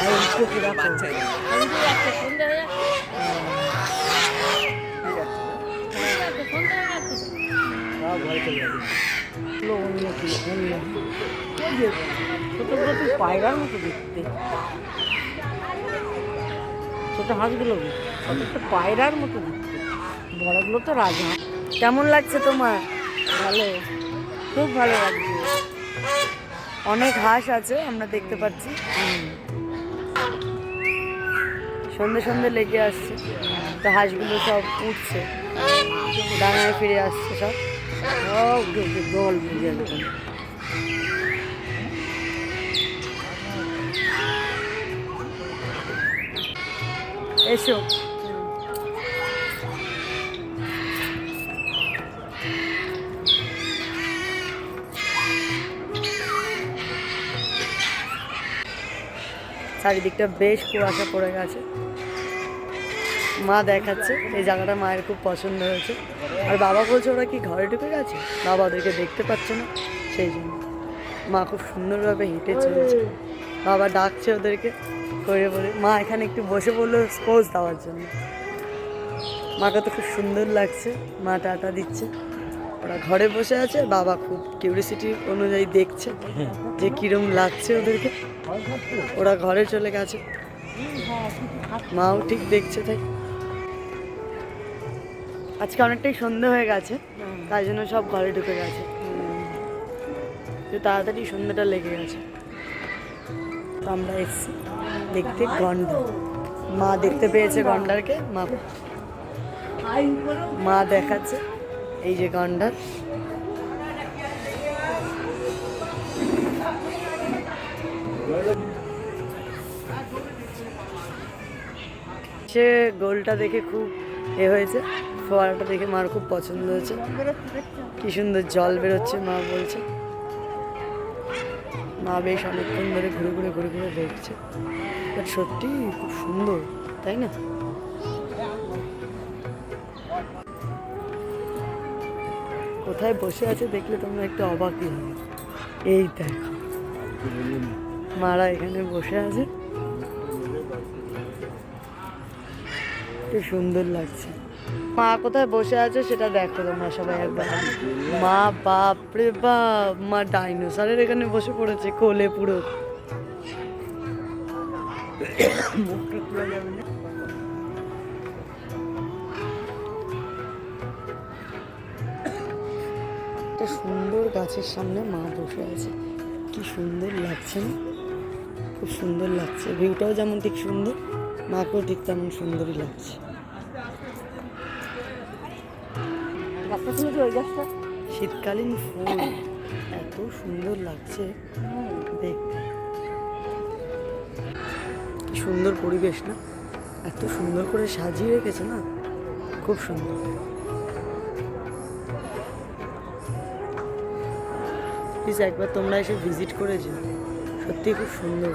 আর উঠতে কি রাখো? কিন্তু একটা সন্ধ্যা হয়ে যাচ্ছে হয়ে যাচ্ছে, সন্ধ্যা হয়ে যাচ্ছে তো। সব ঘরে চলে যাবে। এগুলো অন্য কি, অন্য। ওই যে, ছোট ছোট পায়রার মতো দেখতে ছোট হাঁসগুলো ছোট পায়রার মতো দেখতে বড়গুলো তো রাজা কেমন লাগছে তোমার ভালো খুব ভালো লাগছে অনেক হাঁস আছে, আমরা দেখতে পাচ্ছি। সন্ধে সন্ধে লেগে আসছে। তো হাঁসগুলো সব উঠছে। ডাঙায় ফিরে আসছে সব। সব এসো। চারিদিকটা বেশ কুয়াশা পড়ে গেছে। মা দেখাচ্ছে, এই জায়গাটা মায়ের খুব পছন্দ হয়েছে। আর বাবা বলছে, ওরা কি ঘরে ঢুকে গেছে? বাবা ওদেরকে দেখতে পাচ্ছে না, সেই জন্য। মা খুব সুন্দরভাবে হেঁটে চলেছে। বাবা ডাকছে ওদেরকে করে বলে, মা, এখানে একটু বসে পড়ল স্পোজ দেওয়ার জন্য। মাকে তো খুব সুন্দর লাগছে, মা টাটা দিচ্ছে। ওরা ঘরে বসে আছে, বাবা খুব কিউরিসিটি অনুযায়ী দেখছে যে কিরম লাগছে ওদেরকে। ওরা ঘরে চলে গেছে। মাও ঠিক দেখছে, তাই। আজকে অনেকটাই সন্ধে হয়ে গেছে, তাই জন্য সব ঘরে ঢুকে গেছে। তো তাড়াতাড়ি সন্ধ্যেটা লেগে গেছে। তো আমরা এসছি দেখতে গন্ডার মা দেখতে পেয়েছে গন্ডারকে, মা। মা দেখাচ্ছে। এই যে গন্ডার সে গোলটা দেখে খুব এ হয়েছে। ফোয়ারাটা দেখে মার খুব পছন্দ হয়েছে। কি সুন্দর জল বেরোচ্ছে, মা বলছে। মা বেশ অনেকক্ষণ ধরে ঘুরে ঘুরে ঘুরে ঘুরে দেখছে। সত্যি খুব সুন্দর, তাই না? কোথায় বসে আছে দেখলে তোমরা একটু অবাকই হবে। এই দেখো। মারা এখানে বসে আছে। সুন্দর লাগছে। মা কোথায় বসে আছে সেটা দেখো তোমরা সবাই একবার। মা, বাপ রে বাপ, মা ডাইনোসরের এখানে বসে পড়েছে কোলে পুরো। মুখটা যাবে না? একটা সুন্দর গাছের সামনে মা বসে আছে। কি সুন্দর লাগছে না? খুব সুন্দর লাগছে। ভিউটাও যেমন ঠিক সুন্দর মাকেও ঠিক তেমন সুন্দরই লাগছে। শীতকালীন ফুল এত সুন্দর লাগছে। দেখতে কি সুন্দর পরিবেশ না? এত সুন্দর করে সাজিয়ে রেখেছে না? খুব সুন্দর। প্লিজ একবার তোমরা এসে ভিজিট করেছ সত্যি খুব সুন্দর।